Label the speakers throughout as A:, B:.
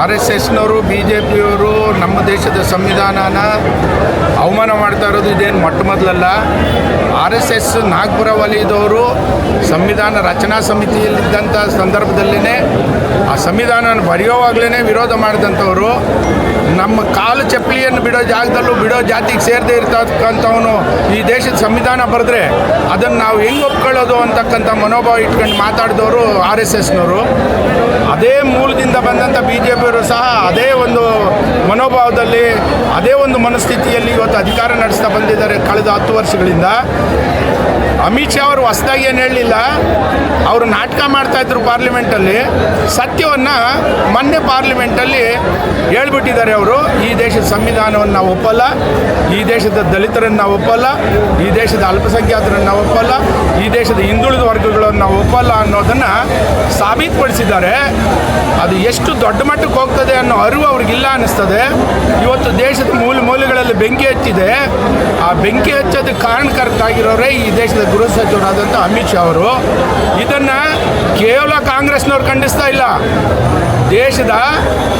A: R S ಎಸ್ನವರು B J ಪಿಯವರು ನಮ್ಮ ದೇಶದ ಸಂವಿಧಾನನ ಅವಮಾನ ಮಾಡ್ತಾ ಇರೋದು ಇದೇನು ಮೊಟ್ಟ ಮೊದಲಲ್ಲ? ಆರ್ ಎಸ್ ಎಸ್ ನಾಗ್ಪುರ ವಲಯದವರು ಸಂವಿಧಾನ ರಚನಾ ಸಮಿತಿಯಲ್ಲಿದ್ದಂಥ ಸಂದರ್ಭದಲ್ಲೇ ಆ ಸಂವಿಧಾನ ಬರೆಯೋವಾಗಲೇ ವಿರೋಧ ಮಾಡಿದಂಥವರು, ನಮ್ಮ ಕಾಲು ಚಪ್ಪಲಿಯನ್ನು ಬಿಡೋ ಜಾಗದಲ್ಲೂ ಬಿಡೋ ಜಾತಿಗೆ ಸೇರದೇ ಇರ್ತಕ್ಕಂಥವನು ಈ ದೇಶದ ಸಂವಿಧಾನ ಬರೆದ್ರೆ ಅದನ್ನು ನಾವು ಹೆಂಗೆ ಒಪ್ಕೊಳ್ಳೋದು ಅಂತಕ್ಕಂಥ ಮನೋಭಾವ ಇಟ್ಕೊಂಡು ಮಾತಾಡಿದವರು ಆರ್ ಎಸ್ ಎಸ್ನವರು. ಅದೇ ಮೂಲದಿಂದ ಬಂದಂಥ ಬಿ ಜೆ ಪಿಯವರು ಸಹ ಅದೇ ಒಂದು ಮನೋಭಾವದಲ್ಲಿ ಅದೇ ಒಂದು ಮನಸ್ಥಿತಿಯಲ್ಲಿ ಇವತ್ತು ಅಧಿಕಾರ ನಡೆಸ್ತಾ ಬಂದಿದ್ದಾರೆ ಕಳೆದ ಹತ್ತು ವರ್ಷಗಳಿಂದ. ಅಮಿತ್ ಶಾ ಅವರು ಹೊಸದಾಗಿ ಏನು ಹೇಳಲಿಲ್ಲ? ಅವರು ನಾಟಕ ಮಾಡ್ತಾ ಇದ್ರು ಪಾರ್ಲಿಮೆಂಟಲ್ಲಿ. ಸತ್ಯವನ್ನು ಮೊನ್ನೆ ಪಾರ್ಲಿಮೆಂಟಲ್ಲಿ ಹೇಳ್ಬಿಟ್ಟಿದ್ದಾರೆ ಅವರು. ಈ ದೇಶದ ಸಂವಿಧಾನವನ್ನು ನಾವು ಒಪ್ಪಲ್ಲ. ಈ ದೇಶದ ದಲಿತರನ್ನು ನಾವು ಒಪ್ಪಲ್ಲ. ಈ ದೇಶದ ಅಲ್ಪಸಂಖ್ಯಾತರನ್ನು ನಾವು ಒಪ್ಪಲ್ಲ. ಈ ದೇಶದ ಹಿಂದುಳಿದ ವರ್ಗಗಳನ್ನು ನಾವು ಒಪ್ಪಲ್ಲ ಅನ್ನೋದನ್ನು ಸಾಬೀತುಪಡಿಸಿದ್ದಾರೆ. ಅದು ಎಷ್ಟು ದೊಡ್ಡ ಮಟ್ಟಕ್ಕೆ ಹೋಗ್ತದೆ ಅನ್ನೋ ಅರಿವು ಅವ್ರಿಗಿಲ್ಲ ಅನ್ನಿಸ್ತದೆ. ಇವತ್ತು ದೇಶದ ಮೂಲ ಮೂಲೆಗಳಲ್ಲಿ ಬೆಂಕಿ ಹಚ್ಚಿದೆ ಆ ಬೆಂಕಿ ಹಚ್ಚೋದಕ್ಕೆ ಕಾರಣಕರ್ತರಾಗಿರೋರೇ ಈ ದೇಶದ ಗೃಹ ಸಚಿವರಾದಂಥ ಅಮಿತ್ ಶಾ ಅವರು. ಇದನ್ನು ಕೇವಲ ಕಾಂಗ್ರೆಸ್ನವ್ರು ಖಂಡಿಸ್ತಾ ಇಲ್ಲ. ದೇಶದ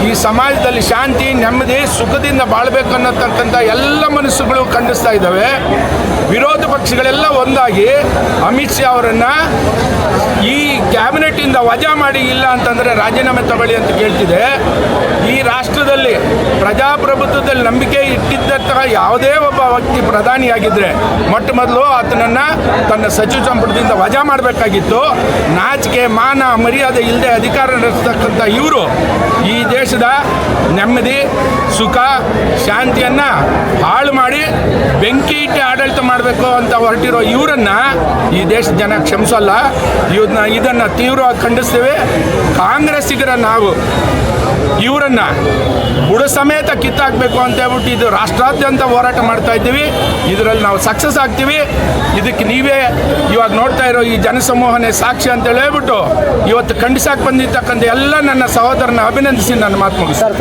A: ಈ ಸಮಾಜದಲ್ಲಿ ಶಾಂತಿ, ನೆಮ್ಮದಿ, ಸುಖದಿಂದ ಬಾಳ್ಬೇಕು ಅನ್ನತಕ್ಕಂಥ ಎಲ್ಲ ಮನಸ್ಸುಗಳು ಖಂಡಿಸ್ತಾ ಇದ್ದಾವೆ. ವಿರೋಧ ಪಕ್ಷಗಳೆಲ್ಲ ಒಂದಾಗಿ ಅಮಿತ್ ಶಾ ಅವರನ್ನು ಈ ಕ್ಯಾಬಿನೆಟಿಂದ ವಜಾ ಮಾಡಿ ಇಲ್ಲ ಅಂತಂದರೆ ರಾಜೀನಾಮೆ ತಗೊಳ್ಳಿ ಅಂತ ಕೇಳ್ತಿದೆ. ಈ ರಾಷ್ಟ್ರದಲ್ಲಿ ಪ್ರಜಾಪ್ರಭುತ್ವದಲ್ಲಿ ನಂಬಿಕೆ ಇಟ್ಟಿದ್ದಂತಹ ಯಾವುದೇ ಒಬ್ಬ ವ್ಯಕ್ತಿ ಪ್ರಧಾನಿಯಾಗಿದ್ದರೆ ಮೊಟ್ಟ ಮೊದಲು ಆತನನ್ನು ತನ್ನ ಸಚಿವ ಸಂಪುಟದಿಂದ ವಜಾ ಮಾಡಬೇಕಾಗಿತ್ತು. ನಾಚಿಕೆ, ಮಾನ, ಮರ್ಯಾದೆ ಇಲ್ಲದೆ ಅಧಿಕಾರ ನಡೆಸತಕ್ಕಂಥ ಇವರು ಈ ದೇಶದ ನೆಮ್ಮದಿ, ಸುಖ, ಶಾಂತಿಯನ್ನು ಹಾಳು ಮಾಡಿ ಬೆಂಕಿ ಇಟ್ಟು ಆಡಳಿತ ಮಾಡಬೇಕು ಅಂತ ಹೊರಟಿರೋ ಇವರನ್ನು ಈ ದೇಶದ ಜನ ಕ್ಷಮಿಸಲ್ಲ. ಇವನ್ನ ಇದನ್ನು ತೀವ್ರವಾಗಿ ಖಂಡಿಸ್ತೇವೆ. ಕಾಂಗ್ರೆಸ್ಸಿಗರ ನಾವು ಇವರನ್ನು ಬುಡ ಸಮೇತ ಕಿತ್ತಾಕಬೇಕು ಅಂತ ಹೇಳ್ಬಿಟ್ಟು ಇದು ರಾಷ್ಟ್ರಾದ್ಯಂತ ಹೋರಾಟ ಮಾಡ್ತಾ ಇದ್ದೀವಿ. ಇದರಲ್ಲಿ ನಾವು ಸಕ್ಸಸ್ ಆಗ್ತೀವಿ. ಇದಕ್ಕೆ ನೀವೇ ಇವಾಗ ನೋಡ್ತಾ ಇರೋ ಈ ಜನಸಮೂಹನೇ ಸಾಕ್ಷಿ ಅಂತ ಹೇಳ್ಬಿಟ್ಟು ಇವತ್ತು ಖಂಡಿಸಾಕ್ ಬಂದಿರ್ತಕ್ಕಂಥ ಎಲ್ಲ ನನ್ನ ಸಹೋದರನ ಅಭಿನಂದಿಸಿ ನನ್ನ ಮಾತು ಮುಗಿಸ್ತೀನಿ.